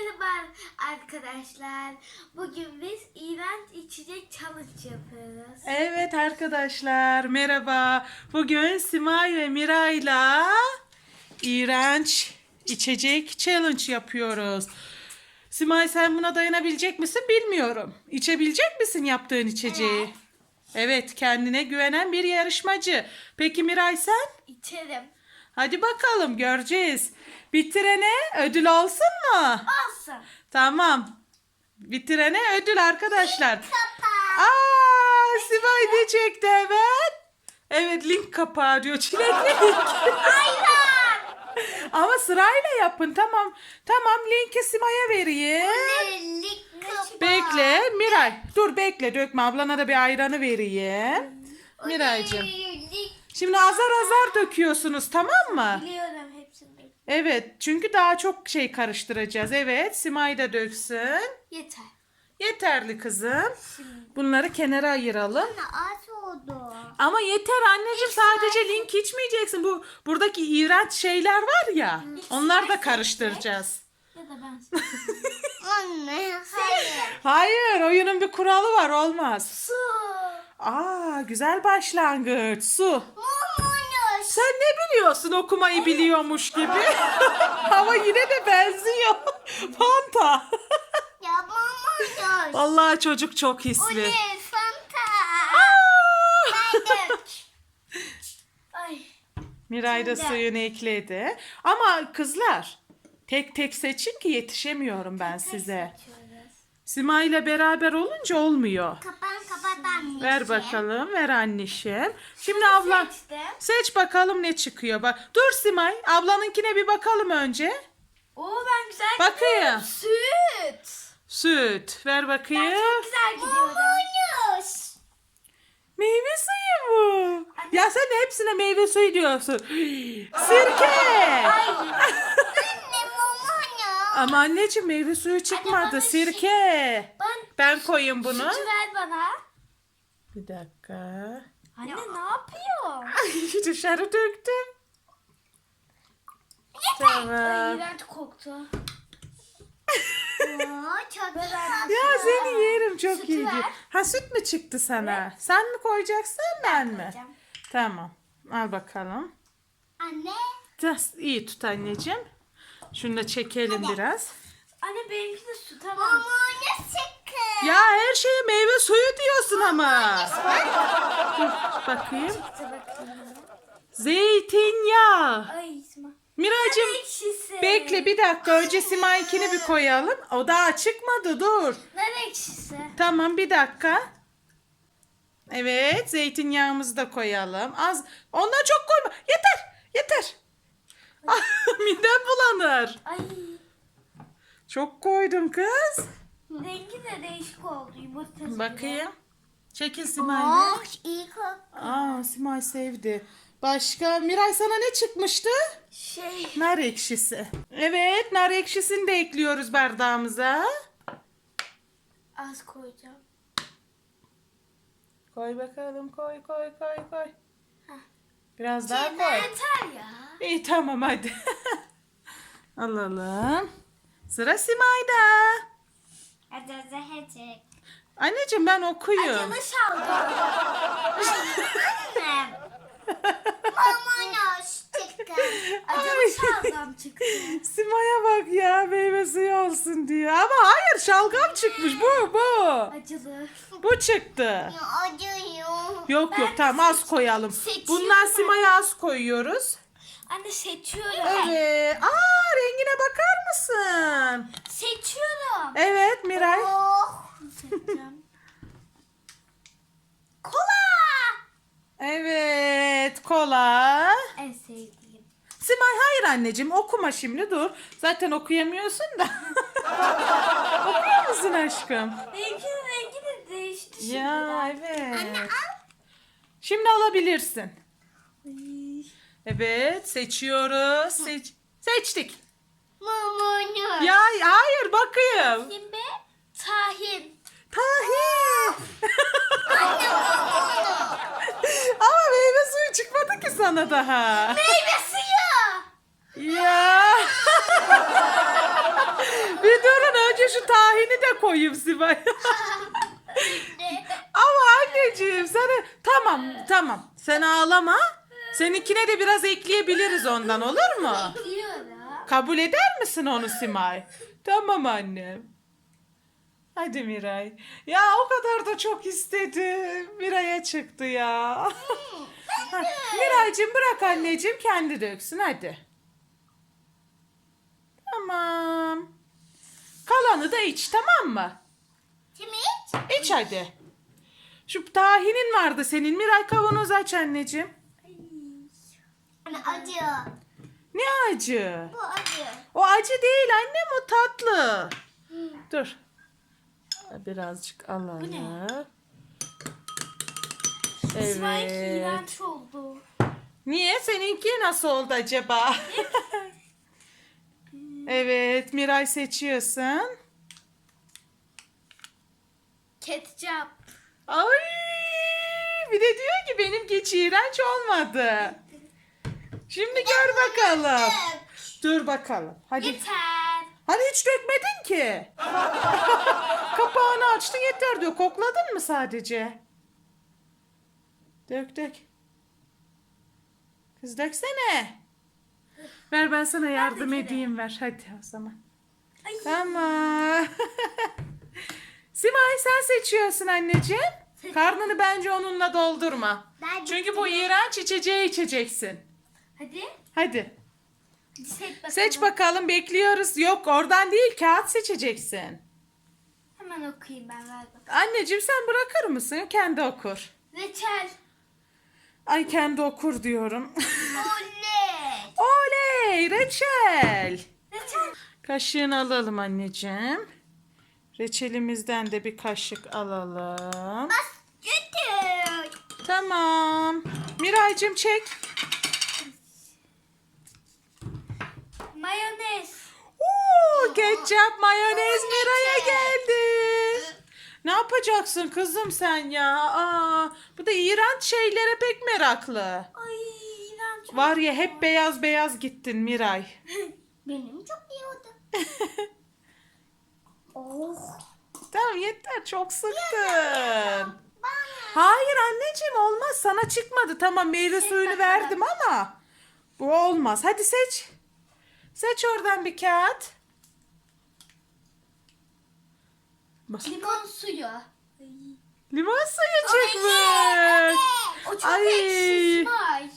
Merhaba arkadaşlar. Bugün biz iğrenç içecek challenge yapıyoruz. Evet arkadaşlar merhaba. Bugün Simay ve Miray'la iğrenç içecek challenge yapıyoruz. Simay sen buna dayanabilecek misin bilmiyorum. İçebilecek misin yaptığın içeceği? Evet kendine güvenen bir yarışmacı. Peki Miray sen? İçerim. Hadi bakalım göreceğiz. Bitirene ödül olsun mu? Olsun. Tamam. Bitirene ödül arkadaşlar. Aa, Sibay ne çekti hemen? Evet link kapağı diyor. Çilekli link. Ama sırayla yapın tamam. Tamam linki Sima'ya vereyim. Bekle Miray. Dur bekle dökme ablana da bir ayranı vereyim. Miraycığım. Şimdi azar azar döküyorsunuz tamam mı? Biliyorum hepsini. Evet çünkü daha çok şey karıştıracağız. Evet Simay da döksün. Yeter. Yeterli kızım. Bunları kenara ayıralım. Az oldu. Ama yeter anneciğim sadece link içmeyeceksin. Bu buradaki iğrenç şeyler var ya. Onları da karıştıracağız. Ya da ben. Anne. Hayır. Hayır, oyunun bir kuralı var, olmaz. Su. Aa, güzel başlangıç. Su. Mumunuş. Sen ne biliyorsun okumayı biliyormuş gibi? Ama yine de benziyor. Fanta. Ya mumunuş. Vallahi çocuk çok hisli. ne? Fanta. Aa! Ay. Miray da Şimdi- suyunu ekledi. Ama kızlar tek tek seçin ki yetişemiyorum ben size. Sima ile beraber olunca olmuyor. Kapan kapat Ver bakalım, ver annişim. Şimdi abla Seçtim. seç bakalım ne çıkıyor. Bak, dur Simay, ablanınkine bir bakalım önce. Oo ben güzel Bakayım. Süt. Süt, ver bakayım. Çok güzel gidiyorum. Meyve suyu mu? Ya sen de hepsine meyve suyu diyorsun. Sirke. Ama anneciğim meyve suyu çıkmadı. bana Sirke. Ben Ben koyayım bunu. sütü ver bana. Bir dakika. Anne ne yapıyor? Ay dışarı döktüm. Ay Tamam. iğrenç koktu. çok güzel. Ya seni yerim çok Sütü iyi. ver. Ha süt mü çıktı sana? Sen mi koyacaksın ben mi? koyacağım. Tamam. Al bakalım. Anne. Biraz iyi tut anneciğim. Şunu da çekelim biraz. Anne benimki de süt ama. Mumunuş çıktı. Ya her şeye meyve suyu diyorsun ama. Dur bakayım. Zeytinyağı. Ay İsma. Miracım ekşisi. bekle bir dakika. Önce Simay'ınkini bir koyalım. O daha çıkmadı dur. Nar ekşisi. Tamam bir dakika. Evet zeytinyağımızı da koyalım. Az ondan çok koyma. Yeter yeter. Ah, Midem bulanır. Ay. Çok koydum kız. Rengi de değişik oldu yumurta. Bakayım. Çekil Simay. Oh iyi koktu. Aa Simay sevdi. Başka Miray sana ne çıkmıştı? Şey. Nar ekşisi. Evet nar ekşisini de ekliyoruz bardağımıza. Az koyacağım. Koy bakalım koy koy koy koy. Heh. Biraz daha koy. Yeter ya. İyi tamam hadi. Alalım. Sıra Simay'da. Anneciğim ben okuyum. Acılı şalgam. Annem. Mamanos çıktı. Acılı şalgam çıktı. Simay'a bak ya meyve suyu olsun diyor. Ama hayır şalgam çıkmış bu bu. Acılı. Bu çıktı. Acıyor. Yok yok tamam az koyalım. seçiyorum Bundan ben. Sima'ya az koyuyoruz. Anne seçiyorum. Evet. Aa rengine bakar mısın? Seçiyorum. Evet Miray. Oh. Seçeceğim. Kola. Evet kola. En sevdiğim. Simay hayır anneciğim okuma şimdi dur. Zaten okuyamıyorsun da. Okuyor musun aşkım? Benimkinin rengi de değişti şimdi. Ya evet. Şimdi alabilirsin. Ay. Evet seçiyoruz. Seç seçtik. Mamunos. Ya hayır bakayım. Şimdi tahin. Tahin. Ama meyve suyu çıkmadı ki sana daha. Meyve suyu. Ya. bir dur şu tahini de koyayım Simay. Ama anneciğim sana tamam tamam sen ağlama. Seninkine de biraz ekleyebiliriz ondan olur mu? Diyorum. Kabul eder misin onu Simay? Tamam annem. Hadi Miray. Ya o kadar da çok istedim. Miray'a çıktı ya. Ha, Miraycığım bırak anneciğim kendi döksün hadi. Tamam. Kalanı da iç tamam mı? Hiç. İç hadi. Şu tahinin vardı senin. Miray kavanoz aç anneciğim. Acı. Ne acı? Bu acı. O acı değil annem o tatlı. Dur. Birazcık alalım. Sanki Evet. iğrenç oldu. Niye? Seninki nasıl oldu acaba? evet Miray seçiyorsun. Ketçap. Ay bir de diyor ki benimki hiç iğrenç olmadı. Şimdi gör bakalım. Dur bakalım. Hadi. Yeter. Hani hiç dökmedin ki. Kapağını açtın yeter diyor. Kokladın mı sadece? Dök dök. Kız döksene. Ver ben sana yardım edeyim ver. Hadi o zaman. Ay. Tamam. Simay sen seçiyorsun anneciğim. Karnını bence onunla doldurma. Ben Çünkü bu iğrenç içeceği içeceksin. Hadi. Hadi. Seç bakalım. Seç bakalım bekliyoruz. Yok oradan değil kağıt seçeceksin. Hemen okuyayım ben ver bakalım. Anneciğim sen bırakır mısın? Kendi okur. Reçel. Ay kendi okur diyorum. Oley. Oley reçel. Reçel. Kaşığını alalım anneciğim. Reçelimizden de bir kaşık alalım. Bas götür. Tamam. Miraycığım çek. Mayonez. Oo, ketçap mayonez Miray'a geldi. Ne yapacaksın kızım sen ya? Aa, bu da iğrenç şeylere pek meraklı. Ay iğrenç. Var ya hep beyaz beyaz gittin Miray. Benim çok iyi oldu. oh. Tamam yeter çok sıktın. Hayır anneciğim olmaz sana çıkmadı. Tamam meyve suyunu verdim ama bu olmaz. Hadi seç. Seç oradan bir kağıt. Bas- Limon suyu. Limon suyu çıkmış. O çok Ay. ekşi.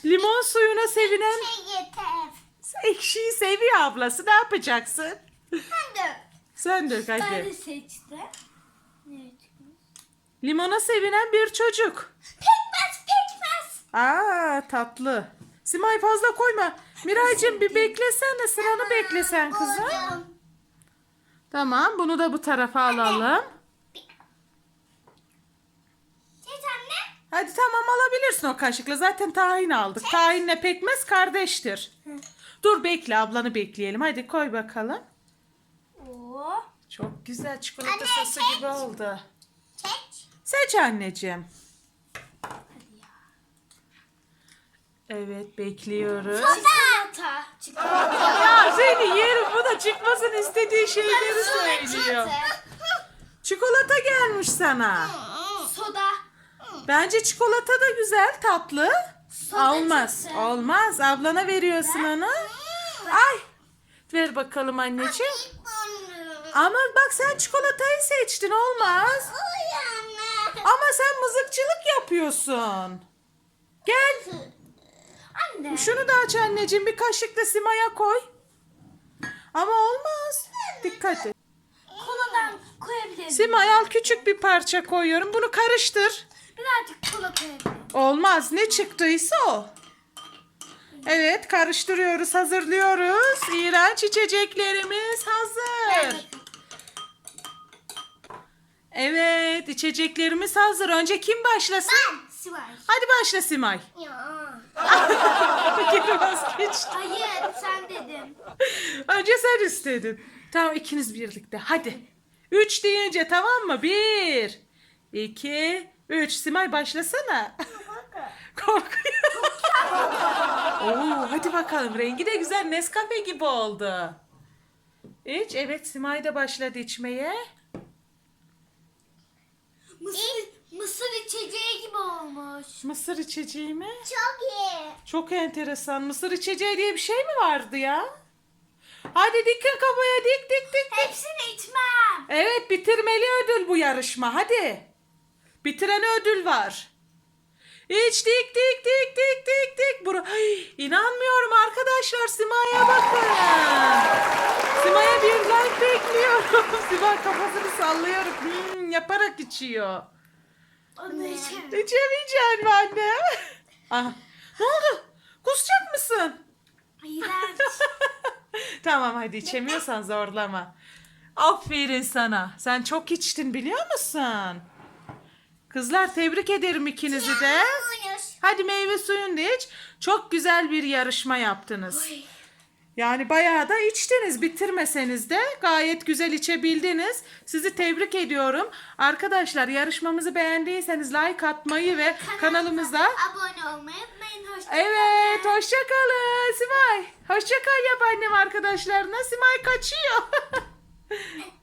Limon suyuna sevinen Şey yeter. ekşiyi seviyor ablası. Ne yapacaksın? Ben de. Sen dök Ben hadi. de seçtim. Evet. Limona sevinen bir çocuk. Pekmez pekmez. Aa tatlı. Simay fazla koyma. Miraycığım bir beklesene sıranı beklesen kızım. Tamam bunu da bu tarafa alalım. Seç anne. Hadi tamam alabilirsin o kaşıkla. Zaten tahin aldık. Tahinle pekmez kardeştir. Dur bekle ablanı bekleyelim. Hadi koy bakalım. Oo. Çok güzel çikolata sosu gibi oldu. Seç. Seç anneciğim. Hadi ya. Evet bekliyoruz. Çikolata. Çikolata. Ya seni yerim bu da çıkmasın istediği şeyleri söylüyor. Çikolata gelmiş sana. Soda. Bence çikolata da güzel tatlı. Soda Olmaz. çıktı. Olmaz. Ablana veriyorsun onu. Ay. Ver bakalım anneciğim. Ama bak sen çikolatayı seçtin olmaz. Ama sen mızıkçılık yapıyorsun. Gel. Anne. Şunu da aç anneciğim. Bir kaşık da Sima'ya koy. Ama olmaz. Dikkat et. Koladan koyabilirim. Simay al küçük bir parça koyuyorum. Bunu karıştır. Birazcık kola koyabilirim. Olmaz. Ne çıktıysa o. Evet karıştırıyoruz, hazırlıyoruz. İğrenç içeceklerimiz hazır. Evet içeceklerimiz hazır. Önce kim başlasın? Sivay. Hadi başla Simay. Ya. Geri vazgeçti. Hayır sen dedin. Önce sen istedin. Tamam ikiniz birlikte. Hadi. Üç deyince tamam mı? Bir, iki, üç. Simay başlasana. Korkuyor. Oo, hadi bakalım. Rengi de güzel. Nescafe gibi oldu. İç. Evet Simay da başladı içmeye. Mısır, mısır içeceği gibi olmuş. Mısır içeceği mi? Çok iyi. Çok enteresan. Mısır içeceği diye bir şey mi vardı ya? Hadi dikin kafaya dik dik dik. dik. Hepsini içmem. Evet bitirmeli ödül bu yarışma. Hadi. Bitirene ödül var. İç dik dik dik dik dik dik. Bura... Ay, inanmıyorum arkadaşlar. Sima'ya bakın. Sima'ya bir like bekliyorum. Sima kafasını sallıyor. Hmm, yaparak içiyor. Onu içemem. İçemeyeceksin mi anne? Ah, ne oldu? Kusacak mısın? İğrenç. tamam hadi içemiyorsan zorlama. Aferin sana. Sen çok içtin biliyor musun? Kızlar tebrik ederim ikinizi de. Hadi meyve suyunu da iç. Çok güzel bir yarışma yaptınız. Yani bayağı da içtiniz. Bitirmeseniz de gayet güzel içebildiniz. Sizi tebrik ediyorum. Arkadaşlar yarışmamızı beğendiyseniz like atmayı ve kanalımıza abone olmayı unutmayın. Hoşçakalın. Evet, hoşça kalın Simay. Hoşça kal yap annem arkadaşlarına. Simay kaçıyor.